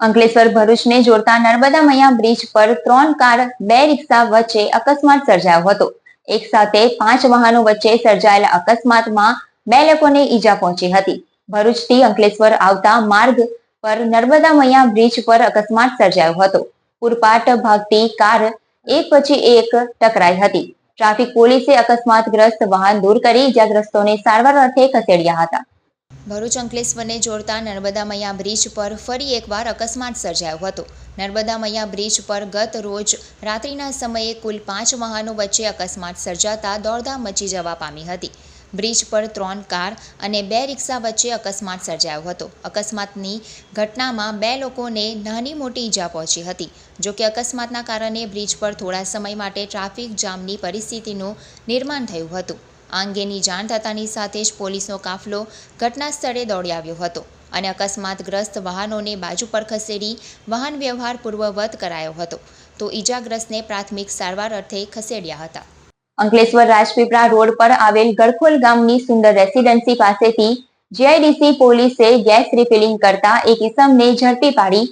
અંકલેશ્વર ભરૂચને જોડતા નર્મદા મૈયા બ્રિજ પર ત્રણ કાર, બે રિક્ષા વચ્ચે અકસ્માત સર્જાયો હતો. એક સાથે પાંચ વાહનો વચ્ચે સર્જાયેલા અકસ્માતમાં બે લોકોને ઈજા પહોંચી હતી. ભરૂચથી અંકલેશ્વર આવતા માર્ગ પર નર્મદા મૈયા બ્રિજ પર અકસ્માત સર્જાયો હતો. પૂરપાટ ભાગતી કાર એક પછી એક ટકરાઈ હતી. ટ્રાફિક પોલીસે અકસ્માતગ્રસ્ત વાહન દૂર કરી ઇજાગ્રસ્તોને સારવાર અર્થે ખસેડ્યા હતા. ભરૂચ અંકલેશ્વરને જોડતા નર્મદા મૈયા બ્રિજ પર ફરી એકવાર અકસ્માત સર્જાયો હતો. નર્મદા મૈયા બ્રિજ પર ગત રોજ રાત્રિના સમયે કુલ પાંચ વાહનો વચ્ચે અકસ્માત સર્જાતા દોડધામ મચી જવા પામી હતી. બ્રિજ પર ત્રણ કાર અને બે રિક્ષા વચ્ચે અકસ્માત સર્જાયો હતો. અકસ્માતની ઘટનામાં બે લોકોને નાની મોટી ઈજા પહોંચી હતી. જો કે અકસ્માતના કારણે બ્રિજ પર થોડા સમય માટે ટ્રાફિક જામની પરિસ્થિતિનું નિર્માણ થયું હતું. આ અંગેની જાણ થતાની સાથે જ પોલીસનો કાફલો ઘટના સ્થળે દોડી આવ્યો હતો અને અકસ્માતગ્રસ્ત વાહનોને બાજુ પર ખસેડી વાહન વ્યવહાર પૂર્વવત કરાયો હતો. તો ઈજાગ્રસ્તને પ્રાથમિક સારવાર અર્થે ખસેડ્યા હતા. અંકલેશ્વર રાજપીપળા રોડ પર આવેલ ગરખોલ ગામની સુંદર રેસીડન્સી પાસેથી જીઆઈડીસી પોલીસે ગેસ રિફિલિંગ કરતા એક ઇસમને ઝડપી પાડી